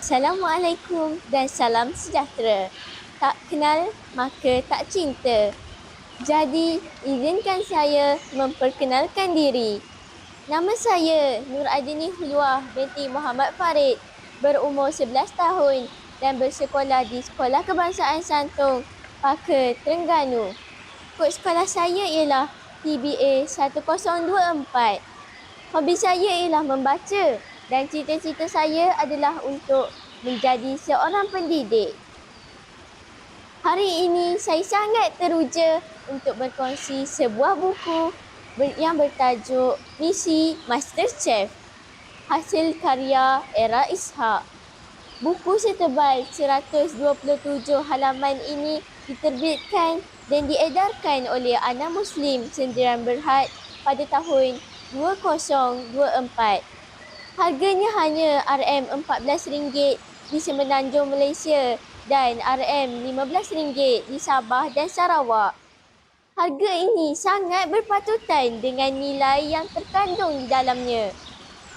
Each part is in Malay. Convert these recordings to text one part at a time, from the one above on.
Assalamualaikum dan salam sejahtera. Tak kenal maka tak cinta. Jadi, izinkan saya memperkenalkan diri. Nama saya Nur Adini Hulwah binti Muhammad Farid, berumur 11 tahun dan bersekolah di Sekolah Kebangsaan Santung, Paka, Terengganu. Kod sekolah saya ialah TBA 1024. Hobi saya ialah membaca dan cita-cita saya adalah untuk menjadi seorang pendidik. Hari ini saya sangat teruja untuk berkongsi sebuah buku yang bertajuk Misi Master Chef hasil karya Era Ishak. Buku setebal 127 halaman ini diterbitkan dan diedarkan oleh Ana Muslim Sendirian Berhad pada tahun 2024. Harganya hanya RM14 di Semenanjung Malaysia dan RM15 di Sabah dan Sarawak. Harga ini sangat berpatutan dengan nilai yang terkandung di dalamnya.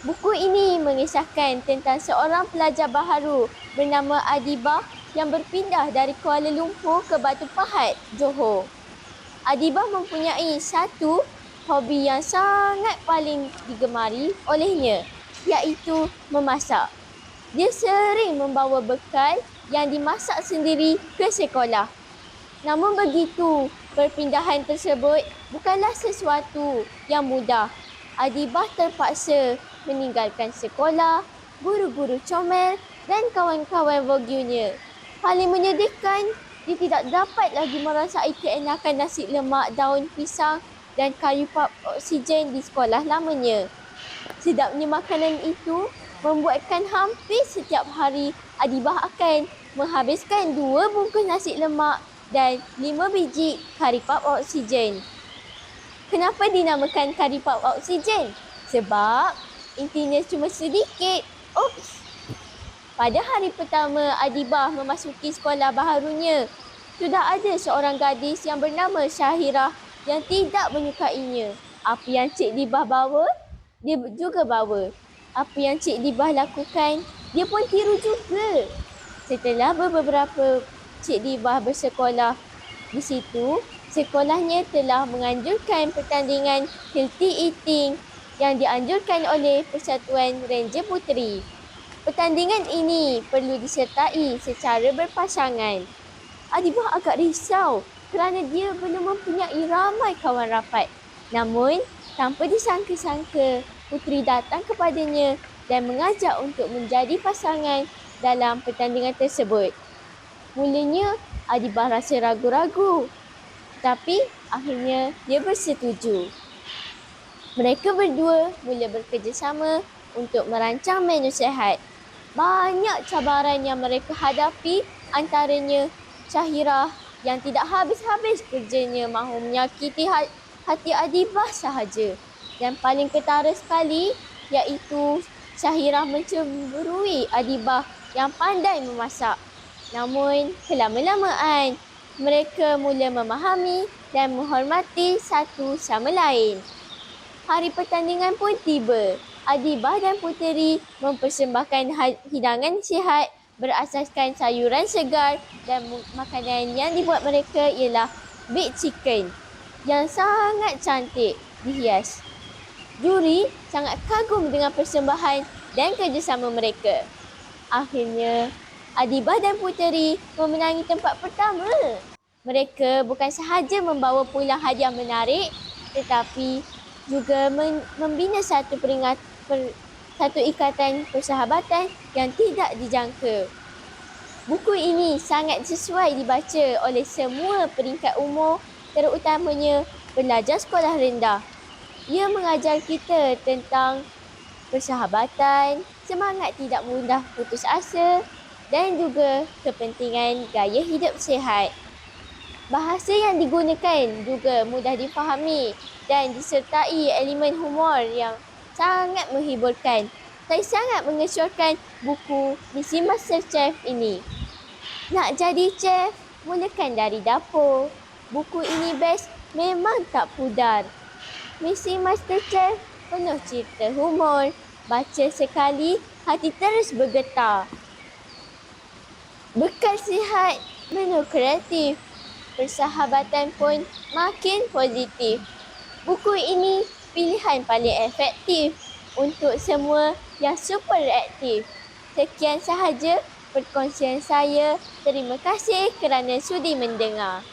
Buku ini mengisahkan tentang seorang pelajar baharu bernama Adibah yang berpindah dari Kuala Lumpur ke Batu Pahat, Johor. Adibah mempunyai satu hobi yang sangat paling digemari olehnya iaitu memasak. Dia sering membawa bekal yang dimasak sendiri ke sekolah. Namun begitu, perpindahan tersebut bukanlah sesuatu yang mudah. Adibah terpaksa meninggalkan sekolah, guru-guru comel dan kawan-kawan voguenya. Paling menyedihkan, dia tidak dapat lagi merasai keenakan nasi lemak daun pisang dan kayu pap oksigen di sekolah lamanya. Sedapnya makanan itu membuatkan hampir setiap hari Adibah akan menghabiskan dua bungkus nasi lemak dan lima biji kari pap oksigen. Kenapa dinamakan kari pap oksigen? Sebab intinya cuma sedikit. Oops. Pada hari pertama Adibah memasuki sekolah baharunya, sudah ada seorang gadis yang bernama Syahirah yang tidak menyukainya. Apa yang Cik Dibah bawa? Dia juga bawa. Apa yang Cik Dibah lakukan, dia pun tiru juga. Setelah beberapa Cik Dibah bersekolah di situ, sekolahnya telah menganjurkan pertandingan healthy eating yang dianjurkan oleh Persatuan Ranger Puteri. Pertandingan ini perlu disertai secara berpasangan. Adibah agak risau kerana dia belum mempunyai ramai kawan rapat. Namun, tanpa disangka-sangka, putri datang kepadanya dan mengajak untuk menjadi pasangan dalam pertandingan tersebut. Mulanya Adibah rasa ragu-ragu tapi akhirnya dia bersetuju. Mereka berdua mula bekerjasama untuk merancang menu sehat. Banyak cabaran yang mereka hadapi antaranya Syahirah yang tidak habis-habis kerjanya mahu menyakiti hati Adibah sahaja. Yang paling ketara sekali iaitu Syahirah mencemburui Adibah yang pandai memasak. Namun kelama-lamaan mereka mula memahami dan menghormati satu sama lain. Hari pertandingan pun tiba. Adibah dan Puteri mempersembahkan hidangan sihat berasaskan sayuran segar dan makanan yang dibuat mereka ialah baked chicken yang sangat cantik dihias. Juri sangat kagum dengan persembahan dan kerjasama mereka. Akhirnya, Adibah dan Puteri memenangi tempat pertama. Mereka bukan sahaja membawa pulang hadiah menarik tetapi juga membina satu peringat per, satu ikatan persahabatan yang tidak dijangka. Buku ini sangat sesuai dibaca oleh semua peringkat umur terutamanya pelajar sekolah rendah ia mengajar kita tentang persahabatan, semangat tidak mudah putus asa dan juga kepentingan gaya hidup sihat. Bahasa yang digunakan juga mudah difahami dan disertai elemen humor yang sangat menghiburkan. Saya sangat mengesyorkan buku Misi Master Chef ini. Nak jadi chef, mulakan dari dapur. Buku ini best memang tak pudar. Misi Masterchef penuh cerita humor. Baca sekali, hati terus bergetar. Bekal sihat, menu kreatif. Persahabatan pun makin positif. Buku ini pilihan paling efektif untuk semua yang super aktif. Sekian sahaja perkongsian saya. Terima kasih kerana sudi mendengar.